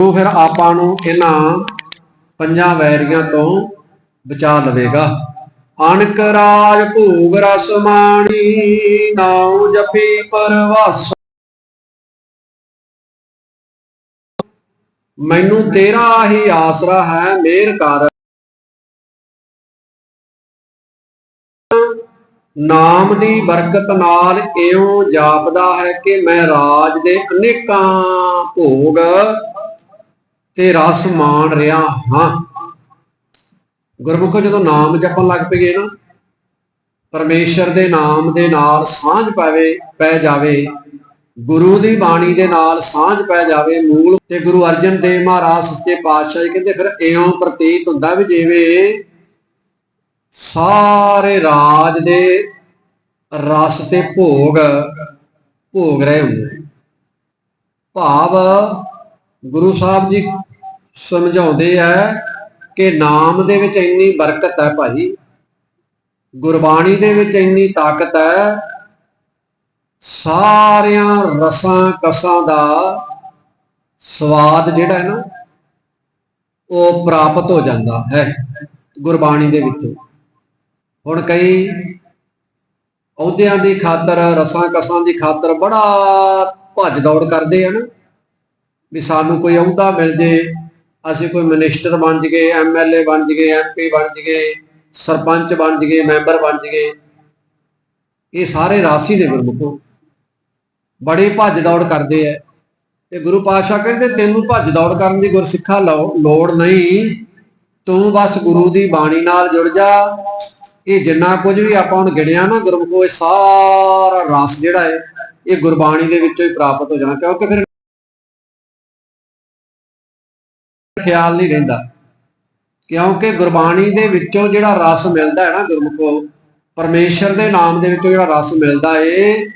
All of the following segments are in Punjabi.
ਉਹ ਫਿਰ ਆਪਾਂ ਨੂੰ ਇਹਨਾਂ ਪੰਜਾਂ ਵੈਰੀਆਂ ਤੋਂ ਬਚਾ ਲਵੇਗਾ। ਅਣਕ ਰਾਜ ਭੂਗ ਰਸ ਮਾਣੀ, ਨਾਉ ਜਪੀ ਪਰਵਾਸ। ਮੈਨੂੰ ਤੇਰਾ ਹੀ ਆਸਰਾ ਹੈ, ਮੇਰ ਕਰ ਨਾਮ ਦੀ ਬਰਕਤ ਨਾਲ ਇਉਂ ਜਾਪਦਾ ਹੈ ਕਿ ਮੈਂ ਰਾਜ ਦੇ ਅਨੇਕਾਂ ਭੋਗ ਤੇ ਰਸ ਮਾਣ ਰਿਹਾ ਹਾਂ। ਗੁਰਮੁਖੋ ਜਦੋਂ ਨਾਮ ਜਪਣ ਲੱਗ ਪਈਏ ਨਾ, ਪਰਮੇਸ਼ਰ ਦੇ ਨਾਮ ਦੇ ਨਾਲ ਸਾਂਝ ਪਾਵੇ, ਪੈ ਜਾਵੇ। ਗੁਰੂ ਦੀ ਬਾਣੀ ਦੇ ਨਾਲ ਸਾਂਝ ਪੈ ਜਾਵੇ ਮੂਲ। ਤੇ ਗੁਰੂ ਅਰਜਨ ਦੇਵ ਮਹਾਰਾਜ ਸੱਚੇ ਪਾਤਸ਼ਾਹ ਜੀ ਕਹਿੰਦੇ, ਫਿਰ ਇਉਂ ਪ੍ਰਤੀਤ ਹੁੰਦਾ ਵੀ ਜਿਵੇਂ ਸਾਰੇ ਰਾਜ ਦੇ ਰਸ ਤੇ ਭੋਗ ਭੋਗ ਰਹੇ ਹੁੰਦੇ। ਭਾਵ ਗੁਰੂ ਸਾਹਿਬ ਜੀ ਸਮਝਾਉਂਦੇ ਆ ਕਿ ਨਾਮ ਦੇ ਵਿੱਚ ਇੰਨੀ ਬਰਕਤ ਹੈ ਭਾਈ। ਗੁਰਬਾਣੀ ਦੇ ਵਿੱਚ ਇੰਨੀ ਤਾਕਤ ਹੈ। ਸਾਰਿਆਂ ਰਸਾਂ ਕਸਾਂ ਦਾ ਸਵਾਦ ਜਿਹੜਾ ਹੈ ਨਾ, ਉਹ ਪ੍ਰਾਪਤ ਹੋ ਜਾਂਦਾ ਹੈ ਗੁਰਬਾਣੀ ਦੇ ਵਿੱਚੋਂ। ਹੁਣ ਕਈ ਅਹੁਦਿਆਂ ਦੀ ਖਾਤਰ, ਰਸਾਂ ਕਸਾਂ ਦੀ ਖਾਤਰ ਬੜਾ ਭੱਜ ਦੌੜ ਕਰਦੇ ਆ ਨਾ, ਵੀ ਸਾਨੂੰ ਕੋਈ ਅਹੁਦਾ ਮਿਲ ਜੇ ਅਸੀਂ ਕੋਈ ਮਿਨਿਸਟਰ ਬਣ ਜਗੇ ਐਮਐਲਏ ਬਣ ਜਗੇ ਐਮਪੀ ਬਣ ਜਗੇ ਸਰਪੰਚ ਬਣ ਜਗੇ ਮੈਂਬਰ ਬਣ ਜਗੇ ਇਹ ਸਾਰੇ ਰਾਸੀ ਦੇ ਗੁਰਮੁਖੋ। ਬੜੀ ਭੱਜ ਦੌੜ ਕਰਦੇ ਆ ਤੇ ਗੁਰੂ ਪਾਤਸ਼ਾਹ ਕਹਿੰਦੇ, ਤੈਨੂੰ ਭੱਜ ਦੌੜ ਕਰਨ ਦੀ ਗੁਰਸਿੱਖਾ ਲਓ- ਲੋੜ ਨਹੀਂ। ਤੂੰ ਬਸ ਗੁਰੂ ਦੀ ਬਾਣੀ ਨਾਲ ਜੁੜ ਜਾ। ਇਹ ਜਿੰਨਾ ਕੁਝ ਵੀ ਆਪਾਂ ਹੁਣ ਗਿਣਿਆ ਨਾ ਗੁਰਮੁਖੋ, ਇਹ ਸਾਰਾ ਰਸ ਜਿਹੜਾ ਹੈ ਇਹ ਗੁਰਬਾਣੀ ਦੇ ਵਿੱਚੋਂ ਹੀ ਪ੍ਰਾਪਤ ਹੋ ਜਾਣਾ। ਕਿਉਂਕਿ ਫਿਰ ਖਿਆਲ ਨਹੀਂ ਰਹਿੰਦਾ। ਕਿਉਂਕਿ ਗੁਰਬਾਣੀ ਦੇ ਵਿੱਚੋਂ ਜਿਹੜਾ ਰਸ ਮਿਲਦਾ ਹੈ ਨਾ ਗੁਰਮੁਖੋ, ਪਰਮੇਸ਼ਰ ਦੇ ਨਾਮ ਦੇ ਵਿੱਚੋਂ ਜਿਹੜਾ ਰਸ ਮਿਲਦਾ ਏ,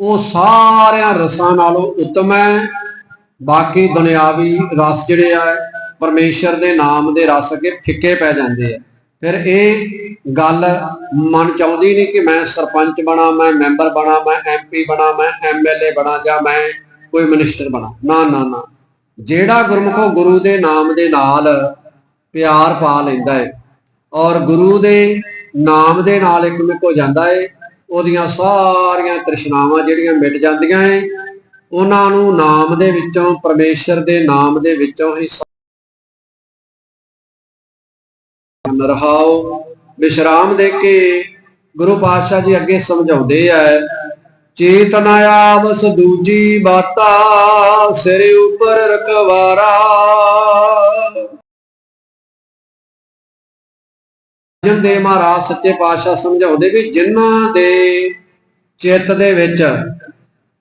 ਉਹ ਸਾਰਿਆਂ ਰਸਾਂ ਨਾਲੋਂ ਉੱਤਮ ਹੈ। ਬਾਕੀ ਦੁਨਿਆਵੀ ਰਸ ਜਿਹੜੇ ਆ, ਪਰਮੇਸ਼ਰ ਦੇ ਨਾਮ ਦੇ ਰਸ ਅੱਗੇ ਫਿੱਕੇ ਪੈ ਜਾਂਦੇ ਆ। ਫਿਰ ਇਹ ਗੱਲ ਮਨ ਚਾਹੁੰਦੀ ਨਹੀਂ ਕਿ ਮੈਂ ਸਰਪੰਚ ਬਣਾ, ਮੈਂ ਮੈਂਬਰ ਬਣਾ, ਮੈਂ ਐਮਪੀ ਬਣਾ, ਮੈਂ ਐਮਐਲਏ ਬਣਾ ਜਾਂ ਮੈਂ ਕੋਈ ਮਿਨਿਸਟਰ ਬਣਾ। ਨਾ ਨਾ ਨਾ। ਜਿਹੜਾ ਗੁਰਮੁਖੋ ਗੁਰੂ ਦੇ ਨਾਮ ਦੇ ਨਾਲ ਪਿਆਰ ਪਾ ਲੈਂਦਾ ਹੈ ਔਰ ਗੁਰੂ ਦੇ ਨਾਮ ਦੇ ਨਾਲ ਇੱਕ ਮਿਕ ਹੋ ਜਾਂਦਾ ਹੈ ਉਹਦੀਆਂ ਸਾਰੀਆਂ ਤ੍ਰਿਸ਼ਨਾਵਾਂ ਜਿਹੜੀਆਂ ਮਿਟ ਜਾਂਦੀਆਂ ਏ, ਉਹਨਾਂ ਨੂੰ ਨਾਮ ਦੇ ਵਿੱਚੋਂ, ਪਰਮੇਸ਼ਰ ਦੇ ਨਾਮ ਦੇ ਵਿੱਚੋਂ ਹੀ ਨਰਹਾਓ, ਵਿਸ਼ਰਾਮ ਦੇ ਕੇ ਗੁਰੂ ਪਾਤਸ਼ਾਹ ਜੀ ਅੱਗੇ ਸਮਝਾਉਂਦੇ ਆ ਚੇਤਨ ਆਵਸ ਦੂਜੀ ਬਾਤਾ ਸਿਰ ਉੱਪਰ ਰਖਵਾਰਾ। ਜਨ ਮਹਾਰਾਜ ਸੱਚੇ ਪਾਤਸ਼ਾਹ ਸਮਝਾਉਂਦੇ ਵੀ ਜਿਨ੍ਹਾਂ ਦੇ ਚਿੱਤ ਦੇ ਵਿੱਚ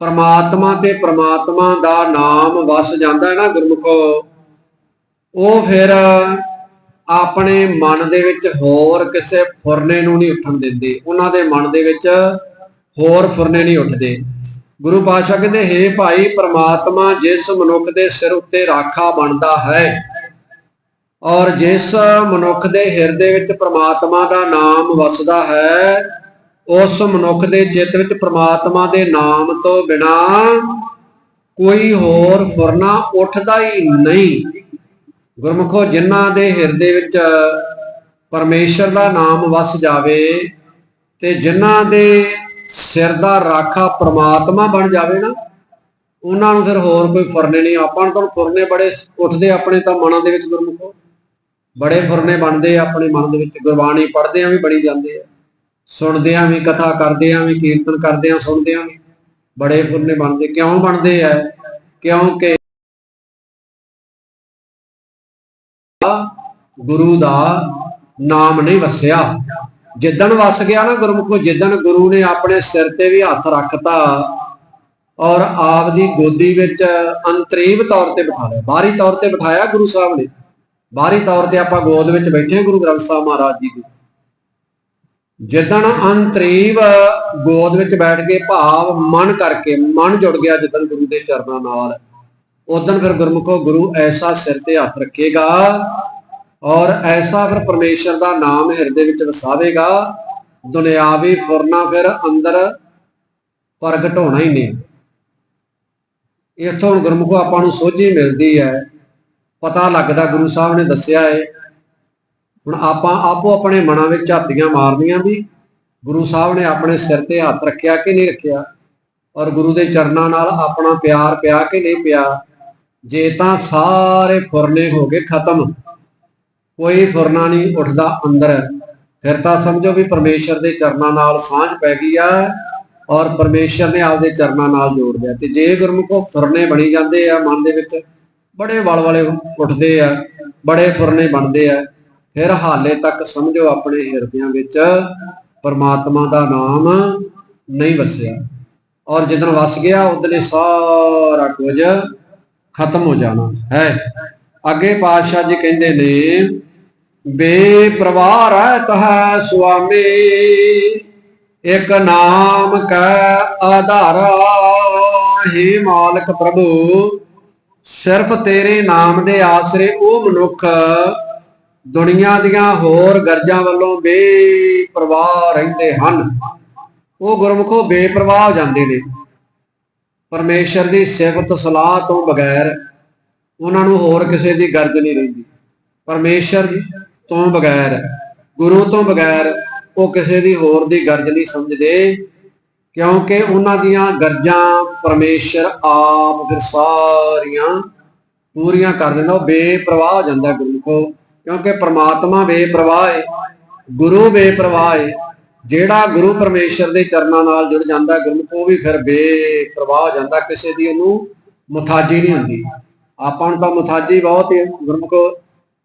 ਪਰਮਾਤਮਾ ਤੇ ਪਰਮਾਤਮਾ ਦਾ ਨਾਮ ਵਸ ਜਾਂਦਾ ਹੈ ਨਾ ਗੁਰਮੁਖੋ, ਉਹ ਫਿਰ ਆਪਣੇ ਮਨ ਦੇ ਵਿੱਚ ਹੋਰ ਕਿਸੇ ਫੁਰਨੇ ਨੂੰ ਨਹੀਂ ਉੱਠਣ ਦਿੰਦੇ। ਉਹਨਾਂ ਦੇ ਮਨ ਦੇ ਵਿੱਚ ਹੋਰ ਫੁਰਨੇ ਨਹੀਂ ਉੱਠਦੇ। ਗੁਰੂ ਪਾਤਸ਼ਾਹ ਕਹਿੰਦੇ, ਹੇ ਭਾਈ, ਪ੍ਰਮਾਤਮਾ ਜਿਸ ਮਨੁੱਖ ਦੇ ਸਿਰ ਉੱਤੇ ਰਾਖਾ ਬਣਦਾ ਹੈ ਔਰ ਜਿਸ ਮਨੁੱਖ ਦੇ ਹਿਰਦੇ ਵਿੱਚ ਪ੍ਰਮਾਤਮਾ ਦਾ ਨਾਮ ਵਸਦਾ ਹੈ, ਉਸ ਮਨੁੱਖ ਦੇ ਚਿੱਤ ਵਿੱਚ ਪ੍ਰਮਾਤਮਾ ਦੇ ਨਾਮ ਤੋਂ ਬਿਨਾ ਕੋਈ ਹੋਰ ਫੁਰਨਾ ਉੱਠਦਾ ਹੀ ਨਹੀਂ। ਗੁਰਮੁਖੋ, ਜਿਨ੍ਹਾਂ ਦੇ ਹਿਰਦੇ ਵਿੱਚ ਪਰਮੇਸ਼ਰ ਦਾ ਨਾਮ ਵਸ ਜਾਵੇ ਤੇ ਜਿਨ੍ਹਾਂ ਦੇ ਸਿਰ ਦਾ ਰਾਖਾ ਪ੍ਰਮਾਤਮਾ ਬਣ ਜਾਵੇ ਨਾ, ਉਹਨਾਂ ਨੂੰ ਫਿਰ ਹੋਰ ਕੋਈ ਫੁਰਨੇ ਨਹੀਂ। ਆਪਾਂ ਨੂੰ ਤਾਂ ਫੁਰਨੇ ਬੜੇ ਉੱਠਦੇ ਆਪਣੇ ਤਾਂ ਮਨਾਂ ਦੇ ਵਿੱਚ ਗੁਰਮੁਖੋ। ਬੜੇ ਫੁਰਨੇ ਬਣਦੇ ਆ, ਆਪਣੇ ਮਨ ਦੇ ਵਿੱਚ ਗੁਰਬਾਣੀ ਪੜ੍ਹਦੇ ਆ ਵੀ ਬਣੀ ਜਾਂਦੇ ਆ। ਸੁਣਦੇ ਆ ਵੀ, ਕਥਾ ਕਰਦੇ ਆ ਵੀ, ਕੀਰਤਨ ਕਰਦੇ ਆ, ਸੁਣਦੇ ਆ ਵੀ, ਬੜੇ ਫੁਰਨੇ ਬਣਦੇ। ਕਿਉਂ ਬਣਦੇ ਆ? ਕਿਉਂਕਿ ਗੁਰੂ ਦਾ ਨਾਮ ਨਹੀਂ ਵਸਿਆ। ਜਿੱਦਣ ਵਸ ਗਿਆ ਨਾ ਗੁਰਮੁਖੋ, ਜਿੱਦਣ ਗੁਰੂ ਨੇ ਆਪਣੇ ਸਿਰ ਤੇ ਵੀ ਹੱਥ ਰੱਖਤਾ ਔਰ ਆਪ ਦੀ ਗੋਦੀ ਵਿੱਚ ਅੰਤਰੀਵ ਤੌਰ ਤੇ ਬਿਠਾ ਲਿਆ। ਬਾਹਰੀ ਤੌਰ ਤੇ ਬਿਠਾਇਆ ਗੁਰੂ ਸਾਹਿਬ ਨੇ। ਬਾਹਰੀ ਤੌਰ ਤੇ ਆਪਾਂ ਗੋਦ ਵਿੱਚ ਬੈਠੇ ਹਾਂ ਗੁਰੂ ਗ੍ਰੰਥ ਸਾਹਿਬ ਮਹਾਰਾਜ ਜੀ ਦੀ। ਜਿੱਦਣ ਅੰਤਰੀਵ ਗੋਦ ਵਿੱਚ ਬੈਠ ਕੇ ਭਾਵ ਮਨ ਕਰਕੇ, ਮਨ ਜੁੜ ਗਿਆ ਜਿੱਦਣ ਗੁਰੂ ਦੇ ਚਰਨਾਂ ਨਾਲ, ਉਦੋਂ ਫਿਰ ਗੁਰਮੁਖੋ, ਗੁਰੂ ਐਸਾ ਸਿਰ ਤੇ ਹੱਥ ਰੱਖੇਗਾ ਔਰ ਐਸਾ ਫਿਰ ਪਰਮੇਸ਼ਰ ਦਾ ਨਾਮ ਹਿਰਦੇ ਵਿੱਚ ਵਸਾਵੇਗਾ, ਦੁਨਿਆਵੀ ਫੁਰਨਾ ਫਿਰ ਅੰਦਰ ਪ੍ਰਗਟ ਹੋਣਾ ਹੀ ਨਹੀਂ। ਇੱਥੋਂ ਹੁਣ ਗੁਰਮੁਖੋ ਆਪਾਂ ਨੂੰ ਸੋਝੀ ਮਿਲਦੀ ਹੈ, ਪਤਾ ਲੱਗਦਾ ਗੁਰੂ ਸਾਹਿਬ ਨੇ ਦੱਸਿਆ ਹੈ। ਹੁਣ ਆਪਾਂ ਆਪੋ ਆਪਣੇ ਮਨਾਂ ਵਿੱਚ ਝਾਤੀਆਂ ਮਾਰਨੀਆਂ ਵੀ, ਗੁਰੂ ਸਾਹਿਬ ਨੇ ਆਪਣੇ ਸਿਰ ਤੇ ਹੱਥ ਰੱਖਿਆ ਕਿ ਨਹੀਂ ਰੱਖਿਆ? ਔਰ ਗੁਰੂ ਦੇ ਚਰਨਾਂ ਨਾਲ ਆਪਣਾ ਪਿਆਰ ਪਿਆ ਕਿ ਨਹੀਂ ਪਿਆ? ਜੇ ਤਾਂ ਸਾਰੇ ਫੁਰਨੇ ਹੋ ਗਏ ਖਤਮ। ਕੋਈ ਫੁਰਨਾ ਨਹੀਂ ਉੱਠਦਾ ਅੰਦਰ। ਫਿਰ ਤਾਂ ਸਮਝੋ ਵੀ ਪਰਮੇਸ਼ਰ ਦੇ ਚਰਨਾਂ ਨਾਲ ਸਾਂਝ ਪੈ ਗਈ ਆ ਔਰ ਪਰਮੇਸ਼ਰ ਨੇ ਆਪਦੇ ਚਰਨਾਂ ਨਾਲ ਜੋੜ ਲਿਆ। ਤੇ ਜੇ ਗੁਰਮੁਖੋ ਫੁਰਨੇ ਬਣੀ ਜਾਂਦੇ ਆ ਮਨ ਦੇ ਵਿੱਚ, ਬੜੇ ਵਲ ਵਾਲੇ ਉੱਠਦੇ ਆ, ਬੜੇ ਫੁਰਨੇ ਬਣਦੇ ਆ, ਫਿਰ ਹਾਲੇ ਤੱਕ ਸਮਝੋ ਆਪਣੇ ਹਿਰਦਿਆਂ ਵਿੱਚ ਪਰਮਾਤਮਾ ਦਾ ਨਾਮ ਨਹੀਂ ਵਸਿਆ। ਔਰ ਜਦੋਂ ਵਸ ਗਿਆ, ਉਦਲੇ ਸਾਰਾ ਕੁਝ ਖਤਮ ਹੋ ਜਾਣਾ ਹੈ। ਅੱਗੇ ਪਾਤਸ਼ਾਹ ਜੀ ਕਹਿੰਦੇ ਨੇ ਬੇਪਰਵਾਹ ਰਹਿਤ ਹੈ ਸੁਆਮੀ। ਇੱਕ ਨਾਮ ਕੈ ਆਧਾਰਾ। ਹੀ ਮਾਲਕ ਪ੍ਰਭੂ, ਸਿਰਫ ਤੇਰੇ ਨਾਮ ਦੇ ਆਸਰੇ ਉਹ ਮਨੁੱਖ ਦੁਨੀਆ ਦੀਆਂ ਹੋਰ ਗਰਜਾਂ ਵੱਲੋਂ ਬੇਪਰਵਾਹ ਰਹਿੰਦੇ ਹਨ। ਉਹ ਗੁਰਮੁਖੋ ਬੇਪਰਵਾਹ ਹੋ ਜਾਂਦੇ ਨੇ। ਪਰਮੇਸ਼ਰ ਦੀ ਸਿਫਤ ਸਲਾਹ ਤੋਂ ਬਗੈਰ ਉਹਨਾਂ ਨੂੰ ਹੋਰ ਕਿਸੇ ਦੀ ਗਰਜ ਨਹੀਂ ਰਹਿੰਦੀ। ਪਰਮੇਸ਼ਰ ਤੋਂ ਬਗੈਰ, ਗੁਰੂ ਤੋਂ ਬਗੈਰ ਉਹ ਕਿਸੇ ਦੀ ਹੋਰ ਦੀ ਗਰਜ ਨਹੀਂ ਸਮਝਦੇ, ਕਿਉਂਕਿ ਉਹਨਾਂ ਦੀਆਂ ਗਰਜਾਂ ਪਰਮੇਸ਼ਰ ਆਪ ਫਿਰ ਸਾਰੀਆਂ ਪੂਰੀਆਂ ਕਰ ਦਿੰਦਾ, ਉਹ ਬੇਪਰਵਾਹ ਹੋ ਜਾਂਦਾ ਗੁਰੂ ਕੋ ਕਿਉਂਕਿ ਪ੍ਰਮਾਤਮਾ ਬੇਪਰਵਾਹ ਹੈ ਗੁਰੂ ਬੇਪਰਵਾਹ ਹੈ ਜਿਹੜਾ ਗੁਰੂ ਪਰਮੇਸ਼ਰ ਦੇ ਚਰਨਾਂ ਨਾਲ ਜੁੜ ਜਾਂਦਾ ਗੁਰਮੁਖ ਉਹ ਵੀ ਫਿਰ ਬੇਪਰਵਾਹ ਹੋ ਜਾਂਦਾ, ਕਿਸੇ ਦੀ ਉਹਨੂੰ ਮੁਥਾਜੀ ਨਹੀਂ ਹੁੰਦੀ। ਆਪਾਂ ਨੂੰ ਤਾਂ ਮੁਥਾਜੀ ਬਹੁਤ ਹੈ ਗੁਰਮੁਖ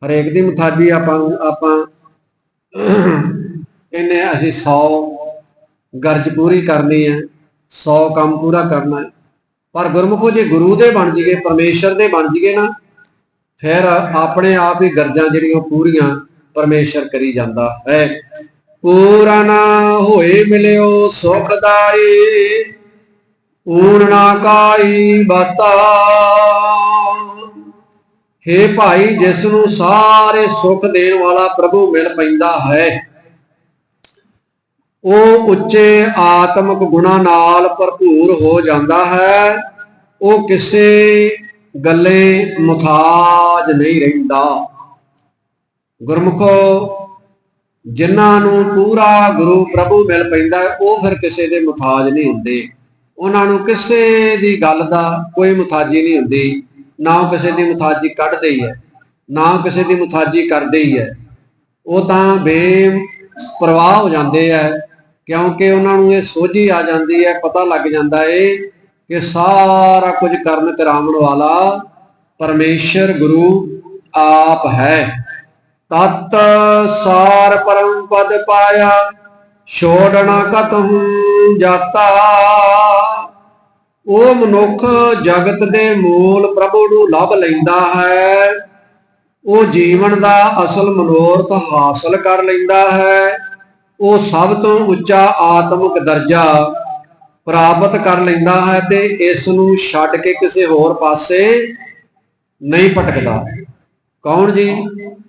ਹਰੇਕ ਦੀ ਮੁਤਾਜੀ ਆਪਾਂ ਆਪਾਂ ਇਹਨੇ ਅਸੀਂ 100 ਗਰਜ ਪੂਰੀ ਕਰਨੀ ਹੈ 100 ਕੰਮ ਪੂਰਾ ਕਰਨਾ ਹੈ। ਪਰ ਗੁਰਮੁਖੋ ਜੇ ਗੁਰੂ ਦੇ ਬਣ ਜੀਏ ਪਰਮੇਸ਼ਰ ਦੇ ਬਣ ਜੀਏ ਨਾ, ਫਿਰ ਆਪਣੇ ਆਪ ਹੀ ਗਰਜਾਂ ਜਿਹੜੀਆਂ ਪੂਰੀਆਂ ਪਰਮੇਸ਼ਰ ਕਰੀ ਜਾਂਦਾ ਹੈ। ਪੂਰਨ ਹੋਏ ਮਿਲਿਓ ਸੁਖਦਾਈ ਊਣ ਨਾ ਕਾਈ ਬਾਤਾ। ਹੇ ਭਾਈ, ਜਿਸ ਨੂੰ ਸਾਰੇ ਸੁੱਖ ਦੇਣ ਵਾਲਾ ਪ੍ਰਭੂ ਮਿਲ ਪੈਂਦਾ ਹੈ। ਉਹ ਉੱਚੇ ਆਤਮਿਕ ਗੁਣਾ ਨਾਲ ਭਰਪੂਰ ਹੋ ਜਾਂਦਾ ਹੈ। ਉਹ ਕਿਸੇ ਗੱਲੇ ਮੁਥਾਜ ਨਹੀਂ ਰਹਿੰਦਾ। ਗੁਰਮੁਖੋ, ਜਿਨ੍ਹਾਂ ਨੂੰ ਪੂਰਾ ਗੁਰੂ ਪ੍ਰਭੂ ਮਿਲ ਪੈਂਦਾ ਉਹ ਫਿਰ ਕਿਸੇ ਦੇ ਮੁਥਾਜ ਨਹੀਂ ਹੁੰਦੇ। ਉਹਨਾਂ ਨੂੰ ਕਿਸੇ ਦੀ ਗੱਲ ਦਾ ਕੋਈ ਮੁਥਾਜੀ ਨਹੀਂ ਹੁੰਦੀ। ਨਾ ਕਿਸੇ ਦੀ ਮੁਤਾਜੀ ਕੱਢਦੇ ਹੀ ਹੈ, ਨਾ ਕਿਸੇ ਦੀ ਮੁਤਾਜੀ ਕਰਦੇ ਹੀ ਹੈ। ਉਹ ਤਾਂ ਬੇਪਰਵਾਹ ਹੋ ਜਾਂਦੇ ਆ, ਕਿਉਂਕਿ ਉਹਨਾਂ ਨੂੰ ਇਹ ਸੋਝੀ ਆ ਜਾਂਦੀ ਹੈ, ਪਤਾ ਲੱਗ ਜਾਂਦਾ ਏ ਕਿ ਸਾਰਾ ਕੁਝ ਕਰਨ ਕਰਾਉਣ ਵਾਲਾ ਪਰਮੇਸ਼ਰ ਗੁਰੂ ਆਪ ਹੈ। ਤਤ ਸਾਰ ਪਰਮ ਪਦ ਪਾਇਆ ਛੋੜਨਾ ਕਤਹੂ ਜਾਤਾ। ਉਹ ਮਨੁੱਖ ਜਗਤ ਦੇ ਮੂਲ ਪ੍ਰਭੂ ਨੂੰ ਲੱਭ ਲੈਂਦਾ ਹੈ। ਉਹ ਜੀਵਨ ਦਾ ਅਸਲ ਮਨੋਰਥ ਹਾਸਲ ਕਰ ਲੈਂਦਾ ਹੈ। ਉਹ ਸਭ ਤੋਂ ਉੱਚਾ ਆਤਮਿਕ ਦਰਜਾ ਪ੍ਰਾਪਤ ਕਰ ਲੈਂਦਾ ਹੈ ਤੇ ਇਸ ਨੂੰ ਛੱਡ ਕੇ ਕਿਸੇ ਹੋਰ ਪਾਸੇ ਨਹੀਂ ਭਟਕਦਾ। ਕੌਣ ਜੀ?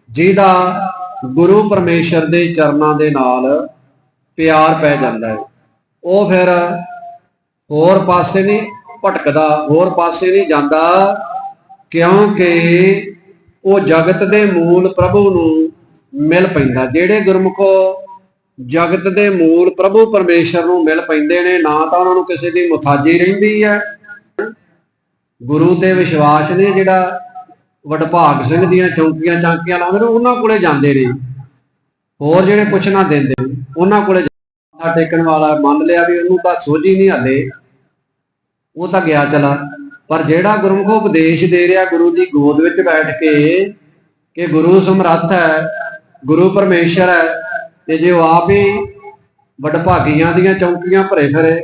ਜਿਹਦਾ ਗੁਰੂ ਪਰਮੇਸ਼ਰ ਦੇ ਚਰਨਾਂ ਦੇ ਨਾਲ ਪਿਆਰ ਪੈ ਜਾਂਦਾ ਹੈ। ਉਹ ਫਿਰ ਹੋਰ ਪਾਸੇ ਨਹੀਂ ਭਟਕਦਾ, ਹੋਰ ਪਾਸੇ ਨਹੀਂ ਜਾਂਦਾ, ਕਿਉਂਕਿ ਉਹ ਜਗਤ ਦੇ ਮੂਲ ਪ੍ਰਭੂ ਨੂੰ ਮਿਲ ਪੈਂਦਾ। ਜਿਹੜੇ ਗੁਰਮੁਖੋ ਜਗਤ ਦੇ ਮੂਲ ਪ੍ਰਭੂ ਪਰਮੇਸ਼ਰ ਨੂੰ ਮਿਲ ਪੈਂਦੇ ਨੇ, ਨਾ ਤਾਂ ਉਹਨਾਂ ਨੂੰ ਕਿਸੇ ਦੀ ਮੁਤਾਜੀ ਰਹਿੰਦੀ ਹੈ। ਗੁਰੂ ਤੇ ਵਿਸ਼ਵਾਸ ਨੇ ਜਿਹੜਾ ਵਡਭਾਗ ਸਿੰਘ ਦੀਆਂ ਚੌਂਕੀਆਂ, ਚਾਂਕੀਆਂ ਲਾਉਂਦੇ ਨੇ, ਉਹਨਾਂ ਕੋਲੇ ਜਾਂਦੇ ਨੇ। ਹੋਰ ਜਿਹੜੇ ਕੁਛ ਨਾ ਦਿੰਦੇ, ਉਹਨਾਂ ਕੋਲੇ ਮੱਥਾ ਟੇਕਣ ਵਾਲਾ ਮੰਨ ਲਿਆ ਵੀ ਉਹਨੂੰ ਤਾਂ ਸੋਝੀ ਨਹੀਂ ਹਲੇ। ਉਹ ਤਾਂ ਗਿਆ ਚਲਾ। ਪਰ ਜਿਹੜਾ ਗੁਰਮੁਖ ਉਪਦੇਸ਼ ਦੇ ਰਿਹਾ, ਗੁਰੂ ਦੀ ਗੋਦ ਵਿੱਚ ਬੈਠ ਕੇ ਕਿ ਗੁਰੂ ਸਮਰੱਥ ਹੈ, ਗੁਰੂ ਪਰਮੇਸ਼ਰ ਹੈ, ਤੇ ਜੇ ਉਹ ਆਪ ਹੀ ਵਡਭਾਗੀਆਂ ਦੀਆਂ ਚੌਂਕੀਆਂ ਭਰੇ ਫਿਰੇ,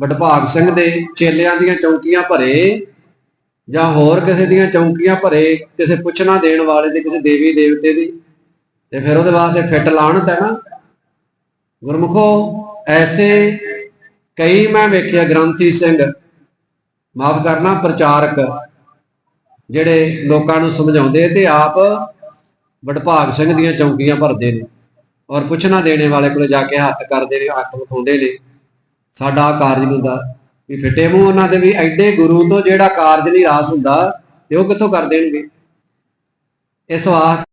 ਵਡਭਾਗ ਸਿੰਘ ਦੇ ਚੇਲਿਆਂ ਦੀਆਂ ਚੌਂਕੀਆਂ ਭਰੇ, ਜਾਂ ਹੋਰ ਕਿਸੇ ਦੀਆਂ ਚੌਂਕੀਆਂ ਭਰੇ, ਕਿਸੇ ਪੁੱਛਣਾ ਦੇਣ ਵਾਲੇ ਦੇ, ਕਿਸੇ ਦੇਵੀ ਦੇਵਤੇ ਦੀ, ਤੇ ਫਿਰ ਉਹਦੇ ਵਾਸਤੇ ਫਿੱਟ ਲਾਣਤ ਹੈ ਨਾ। ਗੁਰਮੁਖੋ, ਐਸੇ ਕਈ ਮੈਂ ਵੇਖਿਆ ਗ੍ਰੰਥੀ ਸਿੰਘ, ਮਾਫ ਕਰਨਾ ਪ੍ਰਚਾਰਕ, ਜਿਹੜੇ ਲੋਕਾਂ ਨੂੰ ਸਮਝਾਉਂਦੇ ਤੇ ਆਪ ਵਡਭਾਗ ਸਿੰਘ ਦੀਆਂ ਚੌਂਕੀਆਂ ਭਰਦੇ ਨੇ ਔਰ ਪੁੱਛਣਾ ਦੇਣੇ ਵਾਲੇ ਕੋਲ ਜਾ ਕੇ ਹੱਥ ਕਰਦੇ ਨੇ, ਹੱਥ ਵਿਖਾਉਂਦੇ ਨੇ। ਸਾਡਾ ਕਾਰਜ ਹੁੰਦਾ, ਵੀ ਫਿੱਟੇ ਮੂੰਹ ਉਹਨਾਂ ਦੇ ਵੀ ਐਡੇ ਗੁਰੂ ਤੋਂ ਜਿਹੜਾ ਕਾਰਜ ਨਹੀਂ ਰਾਸ ਹੁੰਦਾ, ਤੇ ਉਹ ਕਿੱਥੋਂ ਕਰ ਦੇਣਗੇ? ਇਸ ਵਾਸਤੇ